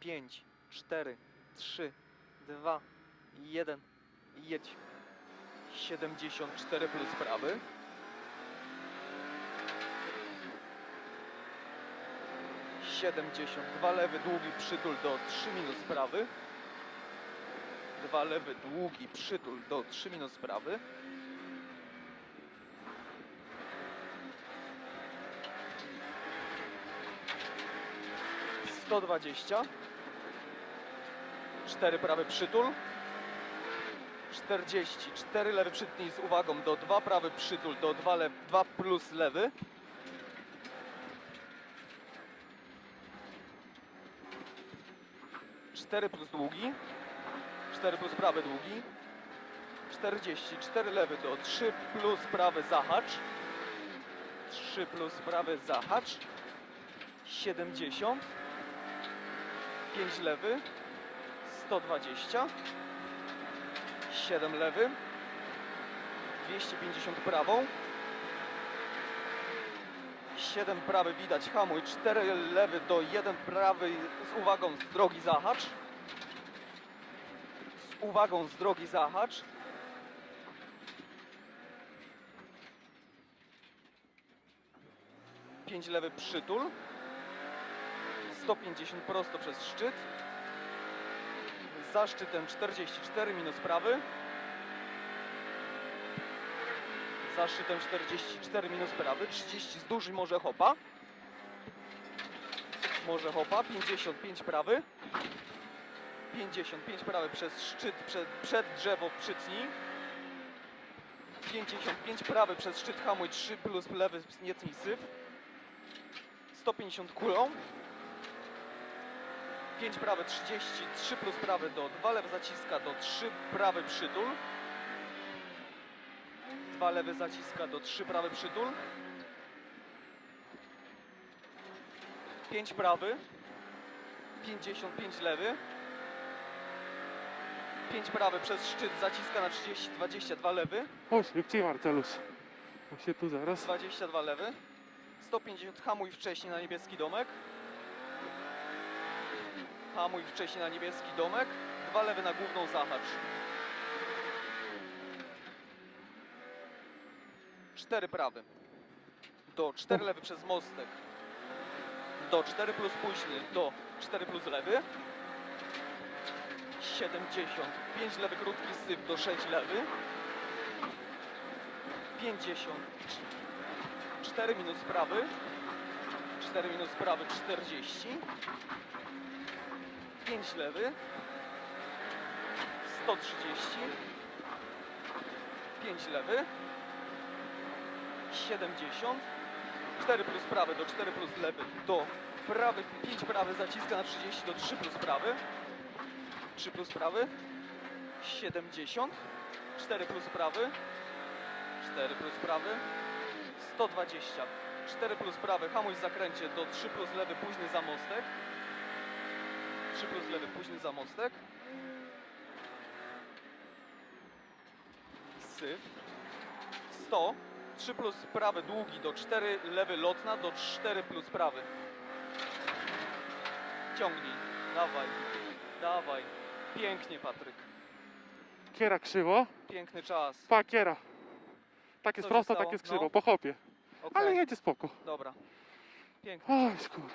5, 4, 3, 2, 1. Jedź. 74 plus prawy. Siedemdziesiąt. Dwa lewy, długi przytul do 3 minus prawy. Dwa lewy, długi przytul do 3 minus prawy. Sto dwadzieścia. Cztery prawy przytul. 40. 4 lewy przytnij z uwagą do 2 prawy przytul do 2, le 2 plus lewy. Cztery plus długi. 4 plus prawy długi. 40. 4 lewy do 3 plus prawy zahacz. 3 plus prawy zahacz. 70. 5 lewy. 120. 7 lewy, 250 prawą, 7 prawy widać, hamuj, 4 lewy do 1 prawy z uwagą z drogi zahacz, z uwagą z drogi zahacz, Pięć lewy przytul, 150 prosto przez szczyt, za szczytem 44 minus prawy. Za szczytem 44 minus prawy, 30 z dużym może hopa. Może hopa, 55 prawy. 55 prawy przez szczyt, przed, przed drzewo przytnij. 55 prawy przez szczyt hamuj 3 plus lewy nie tnij syf. 150 kulą. 5 prawy 30, 3 plus prawy do 2 lewy zaciska do 3 prawy przytul. 2 lewy zaciska do 3 prawy przytul. 5 prawy. 55 lewy. 5 prawy przez szczyt zaciska na 30, 22 lewy. O, szybciej Marcelusz. Bo się tu zaraz... 22 lewy. 150 hamuj wcześniej na niebieski domek. Hamuj wcześniej na niebieski domek. Dwa lewy na główną zahacz. Cztery prawy. Do 4 lewy przez mostek. Do 4 plus późny. Do 4 plus lewy. 70. 5 lewy krótki syp do 6 lewy. 50. 4 minus prawy. 4 minus prawy 40. 5 lewy. 130. 5 lewy. 70. 4 plus prawy do 4 plus lewy do prawy. 5 prawy zaciska na 30 do 3 plus prawy. 3 plus prawy. 70. 4 plus prawy. 4 plus prawy. 120. 4 plus prawy, hamuj zakręcie do 3 plus lewy, późny za mostek. 3 plus lewy, późny za mostek. Syf. 100. 3 plus prawy, długi do 4 lewy, lotna do 4 plus prawy. Ciągnij. Dawaj. Dawaj. Pięknie, Patryk. Kiera krzywo. Piękny czas. Pa, kiera. Tak jest Co się prosto, stało? tak jest krzywo. No. Po hopie. Okej, Ale jedzie spoko. dobra. Pięknie. Oj, kurwa.